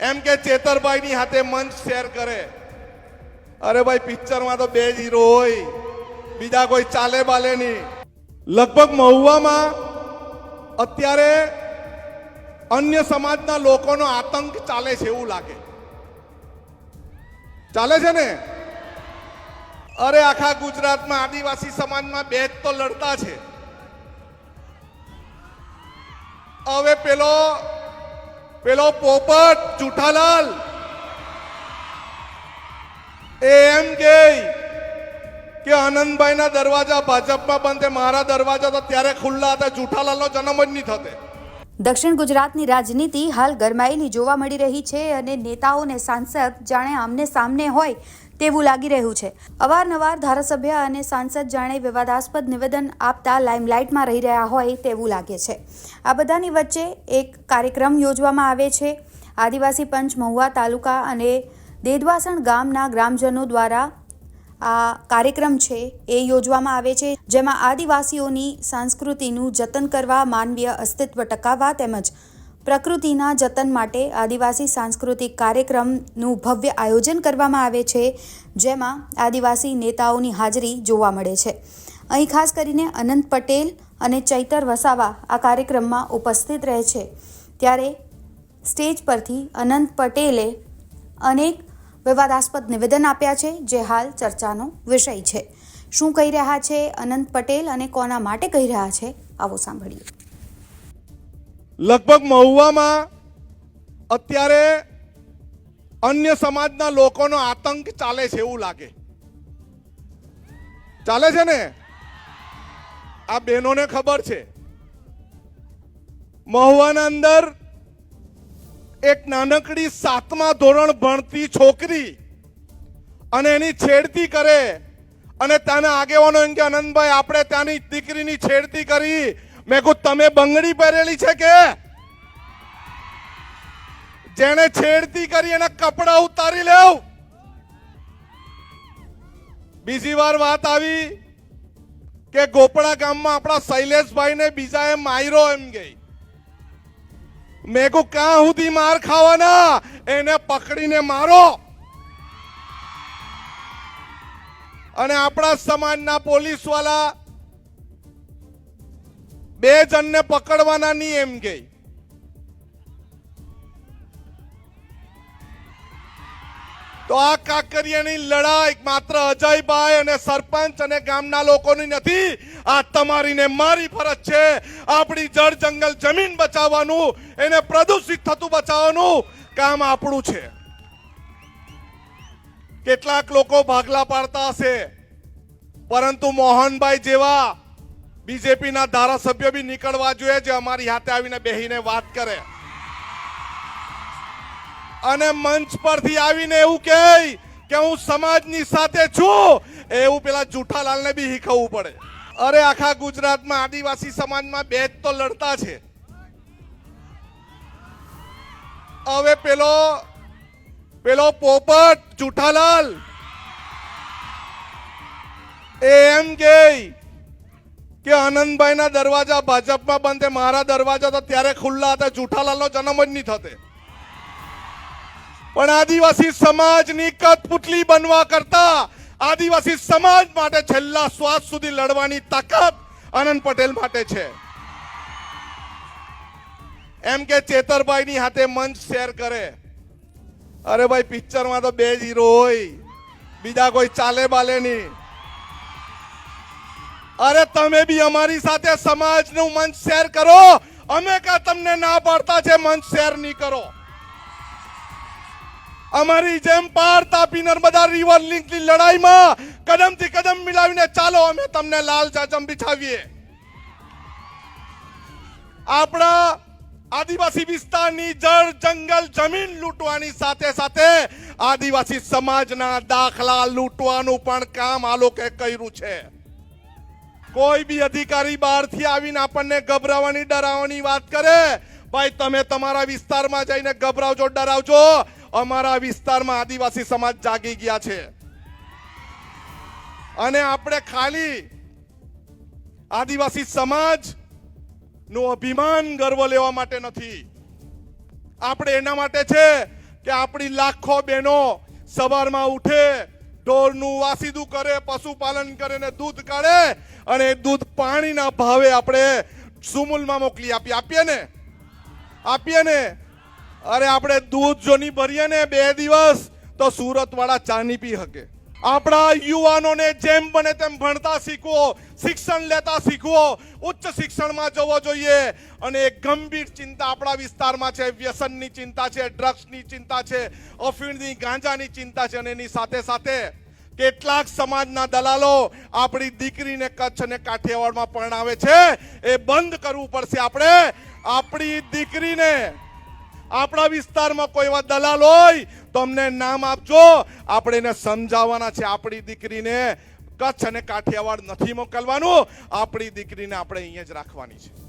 એમ કે ચેતરભાઈની હાથે મંચ શેર કરે. અરે ભાઈ, પિક્ચરમાં તો બે હીરો હોય. બીજા કોઈ ચાલે બાલે નહીં. લગભગ મહુવામાં અત્યારે અન્ય સમાજના લોકોનો આતંક ચાલે છે એવું લાગે. ચાલે છે ને? અરે, આખા ગુજરાતમાં આદિવાસી સમાજમાં બે જ તો લડતા છે. હવે પેલો પેલો પોપટ જુઠાલાલ. એ એમ કે કે આનંદભાઈના દરવાજા ભાજપમાં બંધ મારા દરવાજા તો ત્યારે ખુલ્લા હતા, જુઠાલાલનો જન્મ જ નહીં થતે. દક્ષિણ ગુજરાતની રાજનીતિ હાલ ગરમાયેલી જોવા મળી રહી છે અને નેતાઓ અને સાંસદ જાણે આમને સામને હોય તેવું લાગી રહ્યું છે. અવારનવાર ધારાસભ્ય અને સાંસદ જાણે વિવાદાસ્પદ નિવેદન આપતા લાઇમલાઇટમાં રહી રહ્યા હોય તેવું લાગે છે. આ બધાની વચ્ચે એક કાર્યક્રમ યોજવામાં આવે છે. આદિવાસી પંચ મહુવા તાલુકા અને દેદવાસણ ગામના ગ્રામજનો દ્વારા આ કાર્યક્રમ છે એ યોજવામાં આવે છે, જેમાં આદિવાસીઓની સંસ્કૃતિનું જતન કરવા માનવીય અસ્તિત્વ ટકાવવા તેમજ પ્રકૃતિના જતન માટે આદિવાસી સાંસ્કૃતિક કાર્યક્રમનું ભવ્ય આયોજન કરવામાં આવે છે, જેમાં આદિવાસી નેતાઓની હાજરી જોવા મળે છે. અહીં ખાસ કરીને અનંત પટેલ અને ચૈતર વસાવા આ કાર્યક્રમમાં ઉપસ્થિત રહે છે. ત્યારે સ્ટેજ પરથી અનંત પટેલે અનેક વિવાદાસ્પદ નિવેદન આપ્યા છે, જે હાલ ચર્ચાનો વિષય છે. શું કહી રહ્યા છે, અનંત પટેલ અને કોના માટે કહી રહ્યા છે, આવો સાંભળીએ. લગભગ મહુવામાં અત્યારે અન્ય સમાજના લોકોનો આતંક ચાલે છે એવું લાગે. ચાલે છે ને? આ બહેનોને ખબર છે. મહુવાના અંદર એક નાનકડી સાતમા ધોરણ ભણતી છોકરી અને એની છેડતી કરે અને ત્યાંના આગેવાનો એમ કે આનંદભાઈ આપણે ત્યાંની દીકરીની છેડતી કરી. મેં કહું તમે બંગડી પહેરેલી છે કે? જેણે છેડતી કરી એના કપડા ઉતારી લેવ. બીજી વાર વાત આવી કે ગોપડા ગામમાં આપણા શૈલેષભાઈને બીજાએ માર્યો એમ ગઈ મેં કહું, ક્યાં સુધી માર ખાવાના? એને પકડીને મારો. અને આપણા સમાજના પોલીસવાળા બે જણને પકડવાના નહીં એમ ગઈ તો આ કાકરિયાની લડાઈ માત્ર અજયભાઈ અને સરપંચ અને ગામના લોકોની નથી, આ તમારી ને મારી ફરજ છે. આપણી જળ જંગલ જમીન બચાવવાનું, એને પ્રદૂષિત થતું બચાવવાનું કામ આપણું છે. કેટલાક લોકો ભાગલા પાડતા હશે, પરંતુ મોહનભાઈ જેવા બીજેપીના ધારાસભ્ય બી નીકળવા જોઈએ જે અમારી હાથે આવીને બેહીને વાત કરે. અને મંચ પરથી આવીને એવું કહે કે હું સમાજની સાથે છું, એવું પેલા જુઠાલાલને બી શીખવવું પડે. અરે આખા ગુજરાતમાં આદિવાસી સમાજમાં બે જ તો લડતા છે. હવે પેલો પેલો પોપટ જુઠાલાલ એમ કે કે આનંદભાઈના દરવાજા ભાજપમાં બંધ મારા દરવાજા તો ત્યારે ખુલ્લા હતા જુઠાલાલનો જન્મ જ નહીં થતે. પણ આદિવાસી સમાજની કઠપુતલી બનવા કરતા આદિવાસી સમાજ માટે છેલ્લા શ્વાસ સુધી લડવાની તાકાત આનંદ પટેલ માટે છે. એમ કે ચેતરભાઈની હાથે મંચ શેર કરે. અરે ભાઈ, પિક્ચરમાં તો બે જ હોય, બીજા કોઈ ચાલે બાલે નહીં. અરે તમે બી અમારી સાથે સમાજનું મંચ શેર કરો. અમે કા તમને ના પાડતા છે, મંચ શેર નહીં કરો. અમારી જેમ પાર તાપી નર્મદા રિવર લિંકની લડાઈમાં કદમથી કદમ મિલાવીને ચાલો, અમે તમને લાલ જાજમ બિછાવીએ. આપણા આદિવાસી વિસ્તારની જળ, જંગલ, જમીન લૂંટવાની સાથે સાથે આદિવાસી સમાજના દાખલા લૂંટવાનું પણ કામ આ લોકોએ કર્યું છે. કોઈ બી અધિકારી બહારથી આવીને આપણને ગભરાવાની, ડરાવવાની વાત કરે, ભાઈ, તમે તમારા વિસ્તારમાં જઈને ગભરાવજો, ડરાવજો. અમારા વિસ્તારમાં આદિવાસી સમાજ જાગી ગયા છે. અને આપણે ખાલી આદિવાસી સમાજનું અભિમાન ગર્વ લેવા માટે નથી. આપણે એના માટે છે કે આપણી લાખો બહેનો સવારમાં ઉઠે, ઢોરનું વાસીદું કરે, પશુપાલન કરે ને દૂધ કાઢે અને દૂધ પાણીના ભાવે આપણે સુમુલમાં મોકલી આપીએ આપીએ ને? આપીએ ને? અરે આપણે દૂધ જો નહીં ભરીએ ને બે દિવસ, તો સુરત વાળા ચા નહીં પી શકે. આપણા યુવાનોને જેમ બને તેમ ભણતા શીખવો, શિક્ષણ લેતા શીખવો, ઉચ્ચ શિક્ષણમાં જવો જોઈએ. અને એક ગંભીર ચિંતા આપણા વિસ્તારમાં છે, વ્યસનની ચિંતા છે, ડ્રગ્સની ચિંતા છે, અફીણની, ગાંજાની ચિંતા છે, અને એની સાથે સાથે કેટલાક સમાજના દલાલો આપણી દીકરીને કચ્છ અને કાઠિયાવાડમાં પરણાવે છે. એ બંધ કરવું પડશે. આપણે આપણી દીકરીને આપણા વિસ્તારમાં કોઈ એવા દલાલ હોય તો અમને નામ આપજો. આપણે એને સમજાવવાના છે આપણી દીકરીને. કચ્છ અને કાઠિયાવાડ નથી મોકલવાનું. આપણી દીકરીને આપણે અહીંયા જ રાખવાની છે.